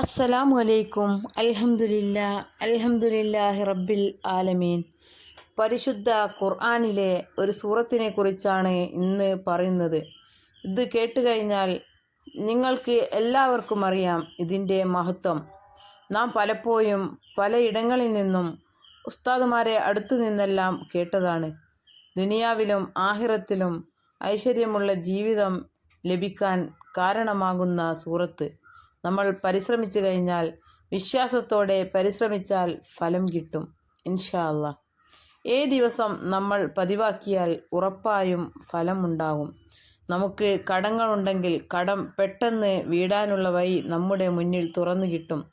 അസ്സലാമു അലൈക്കും അൽഹമുല്ല അൽഹംദുലില്ലാഹി റബ്ബിൽ ആലമീൻ. പരിശുദ്ധ ഖുർആാനിലെ ഒരു സൂറത്തിനെ കുറിച്ചാണ് ഇന്ന് പറയുന്നത്. ഇത് കേട്ടുകഴിഞ്ഞാൽ നിങ്ങൾക്ക് എല്ലാവർക്കും അറിയാം ഇതിന്റെ മഹത്വം. നാം പലപ്പോഴും പലയിടങ്ങളിൽ നിന്നും ഉസ്താദുമാരെ അടുത്തു നിന്നെല്ലാം കേട്ടതാണ്. ദുനിയാവിലും ആഹിറത്തിലും ഐശ്വര്യമുള്ള ജീവിതം ലഭിക്കാൻ കാരണമാകുന്ന സൂറത്ത്. നമ്മൾ പരിശ്രമിച്ചു കഴിഞ്ഞാൽ വിശ്വാസത്തോടെ പരിശ്രമിച്ചാൽ ഫലം കിട്ടും ഇൻഷാ ഏ ദിവസം നമ്മൾ പതിവാക്കിയാൽ ഉറപ്പായും ഫലമുണ്ടാകും. നമുക്ക് കടങ്ങളുണ്ടെങ്കിൽ കടം പെട്ടെന്ന് വീടാനുള്ള വഴി നമ്മുടെ മുന്നിൽ തുറന്നു കിട്ടും.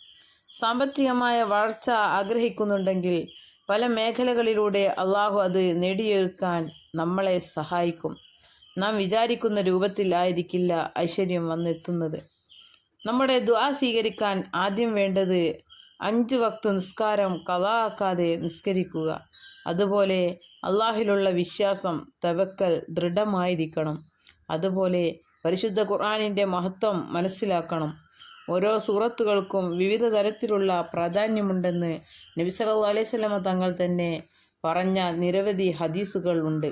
സാമ്പത്തികമായ വളർച്ച ആഗ്രഹിക്കുന്നുണ്ടെങ്കിൽ പല മേഖലകളിലൂടെ അള്ളാഹു അത് നേടിയെടുക്കാൻ നമ്മളെ സഹായിക്കും. നാം വിചാരിക്കുന്ന രൂപത്തിലായിരിക്കില്ല ഐശ്വര്യം വന്നെത്തുന്നത്. നമ്മുടെ ദ്വാ സ്വീകരിക്കാൻ ആദ്യം വേണ്ടത് അഞ്ച് വക്ത് നിസ്കാരം കലാക്കാതെ നിസ്കരിക്കുക. അതുപോലെ അള്ളാഹിലുള്ള വിശ്വാസം തവക്കൽ ദൃഢമായിരിക്കണം. അതുപോലെ പരിശുദ്ധ ഖുർആാനിന്റെ മഹത്വം മനസ്സിലാക്കണം. ഓരോ സൂറത്തുകൾക്കും വിവിധ തരത്തിലുള്ള പ്രാധാന്യമുണ്ടെന്ന് നബി അലൈഹി വസല്ലമ തങ്ങൾ തന്നെ പറഞ്ഞ നിരവധി ഹദീസുകൾ ഉണ്ട്.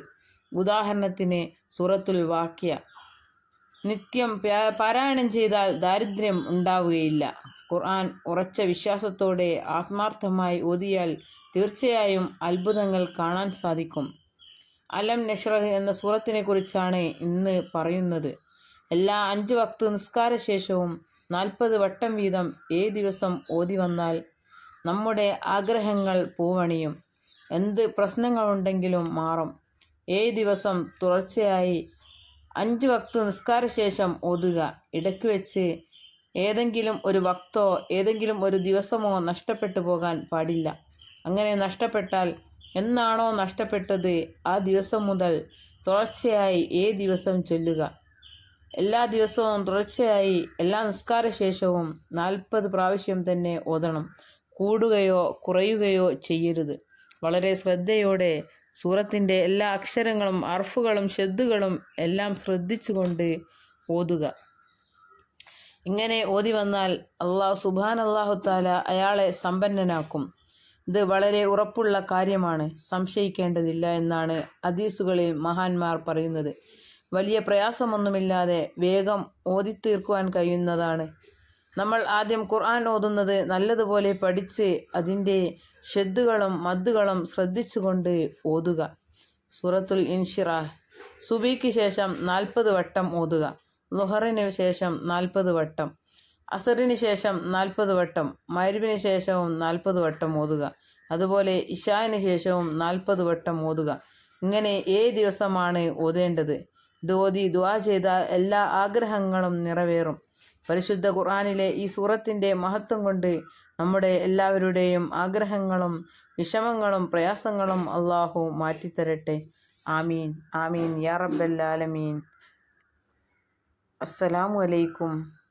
ഉദാഹരണത്തിന് സൂറത്തുൽ വാക്യ. നിത്യം പാരായണം ചെയ്താൽ ദാരിദ്ര്യം ഉണ്ടാവുകയില്ല. ഖുർആൻ ഉറച്ച വിശ്വാസത്തോടെ ആത്മാർത്ഥമായി ഓതിയാൽ തീർച്ചയായും അത്ഭുതങ്ങൾ കാണാൻ സാധിക്കും. അലം നഷ്റഹ് എന്ന സൂറത്തിനെ കുറിച്ചാണ് ഇന്ന് പറയുന്നത്. എല്ലാ അഞ്ച് വക്ത് നിസ്കാര ശേഷവും നാൽപ്പത് വട്ടം വീതം ഏ ദിവസം ഓതി വന്നാൽ നമ്മുടെ ആഗ്രഹങ്ങൾ പൂവണിയും. എന്ത് പ്രശ്നങ്ങളുണ്ടെങ്കിലും മാറും. ഏ ദിവസം തുടർച്ചയായി അഞ്ച് വക്ത് നിസ്കാര ശേഷം ഓതുക. ഇടയ്ക്ക് വെച്ച് ഏതെങ്കിലും ഒരു വക്തോ ഏതെങ്കിലും ഒരു ദിവസമോ നഷ്ടപ്പെട്ടു പോകാൻ പാടില്ല. അങ്ങനെ നഷ്ടപ്പെട്ടാൽ എന്നാണോ നഷ്ടപ്പെട്ടത്? ആ ദിവസം മുതൽ തുടർച്ചയായി ഏ ദിവസം ചൊല്ലുക. എല്ലാ ദിവസവും തുടർച്ചയായി എല്ലാ നിസ്കാര ശേഷവും നാൽപ്പത് പ്രാവശ്യം തന്നെ ഓതണം. കൂടുകയോ കുറയുകയോ ചെയ്യരുത്. വളരെ ശ്രദ്ധയോടെ സൂറത്തിന്റെ എല്ലാ അക്ഷരങ്ങളും അർഫുകളും ഷെദ്ദുകളും എല്ലാം ശ്രദ്ധിച്ചുകൊണ്ട് ഓതുക. ഇങ്ങനെ ഓതി വന്നാൽ അള്ളാഹു സുബാൻ അള്ളാഹു താല അയാളെ സമ്പന്നനാക്കും. ഇത് വളരെ ഉറപ്പുള്ള കാര്യമാണ്. സംശയിക്കേണ്ടതില്ല എന്നാണ് അദീസുകളിൽ മഹാന്മാർ പറയുന്നത്. വലിയ പ്രയാസമൊന്നുമില്ലാതെ വേഗം ഓതിത്തീർക്കുവാൻ കഴിയുന്നതാണ് നമ്മൾ ആദ്യം ഖുർആൻ ഓതുന്നത് നല്ലതുപോലെ പഠിച്ച് അതിന്റെ ഷെദ്ദുകളും മദ്ദുകളും ശ്രദ്ധിച്ചുകൊണ്ട് ഓതുക. സൂറത്തുൽ ഇൻഷിറാഹ്. സുബിക്ക് ശേഷം നാൽപ്പത് വട്ടം ഓതുക. ലുഹറിന് ശേഷം നാൽപ്പത് വട്ടം. അസറിന് ശേഷം നാൽപ്പത് വട്ടം. മരുവിന് ശേഷവും നാൽപ്പത് വട്ടം ഓതുക. അതുപോലെ ഇഷാന് ശേഷവും നാൽപ്പത് വട്ടം ഓതുക. ഇങ്ങനെ ഏ ദിവസമാണ് ഓതേണ്ടത്. ഓതി ദുആ ചെയ്ത എല്ലാ ആഗ്രഹങ്ങളും നിറവേറും. പരിശുദ്ധ ഖുർആനിലെ ഈ സൂറത്തിന്റെ മഹത്വം കൊണ്ട് നമ്മുടെ എല്ലാവരുടെയും ആഗ്രഹങ്ങളും വിഷമങ്ങളും പ്രയാസങ്ങളും അള്ളാഹു മാറ്റിത്തരട്ടെ. ആമീൻ. ആമീൻ. യാ റബ്ബൽ ആലമീൻ. അസ്സലാമു അലൈക്കും.